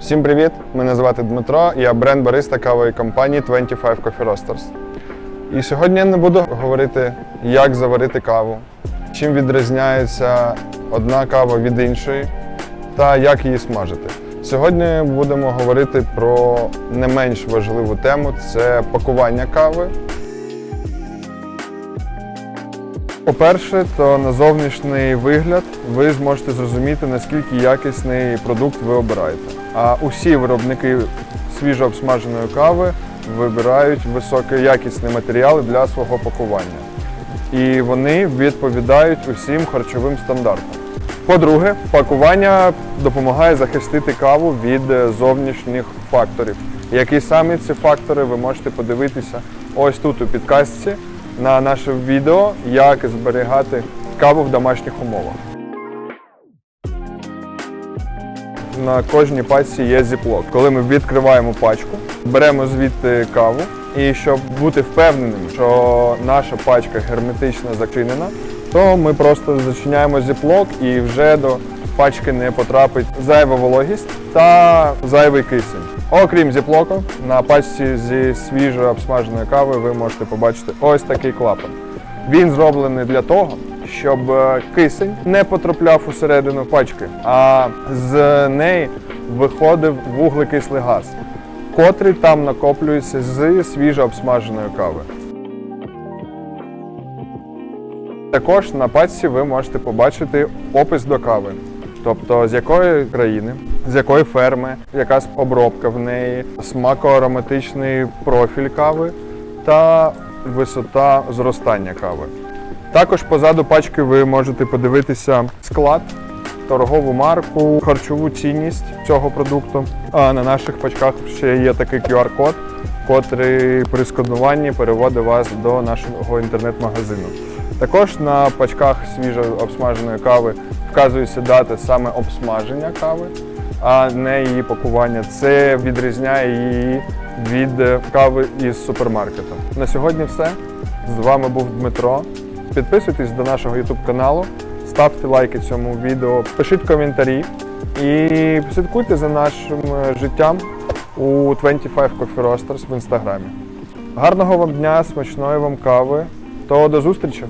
Всім привіт! Мене звати Дмитро, я бренд бариста кавової компанії 25 Coffee Roasters. І сьогодні я не буду говорити, як заварити каву, чим відрізняється одна кава від іншої та як її смажити. Сьогодні будемо говорити про не менш важливу тему це пакування кави. По-перше, то на зовнішній вигляд ви зможете зрозуміти, наскільки якісний продукт ви обираєте. А усі виробники свіжо обсмаженої кави вибирають високоякісні матеріали для свого пакування. І вони відповідають усім харчовим стандартам. По-друге, пакування допомагає захистити каву від е, зовнішніх факторів. Які самі ці фактори ви можете подивитися ось тут у підкастці на наше відео, як зберігати каву в домашніх умовах. На кожній пачці є зіплок. Коли ми відкриваємо пачку, беремо звідти каву, і щоб бути впевненим, що наша пачка герметично зачинена, то ми просто зачиняємо зіплок і вже до пачки не потрапить зайва вологість та зайвий кисень. Окрім зіплоку, на пачці зі свіжо обсмаженої кави ви можете побачити ось такий клапан. Він зроблений для того, щоб е, кисень не потрапляв усередину пачки, а з неї виходив вуглекислий газ, котрий там накоплюється з свіжо обсмаженої кави. Також на пачці ви можете побачити опис до кави, тобто з якої країни, з якої ферми, яка обробка в неї, смако-ароматичний профіль кави та висота зростання кави. Також позаду пачки ви можете подивитися склад, торгову марку, харчову цінність цього продукту. А на наших пачках ще є такий QR-код, котрий при скануванні переводить вас до нашого інтернет-магазину. Також на пачках свіжо обсмаженої кави вказується дата саме обсмаження кави, а не її пакування. Це відрізняє її від е, кави із супермаркету. На сьогодні все. З вами був Дмитро. Підписуйтесь до нашого YouTube каналу, ставте лайки цьому відео, пишіть коментарі і слідкуйте за нашим е, життям у 25 Coffee Roasters в інстаграмі. Гарного вам дня, смачної вам кави, то до зустрічі!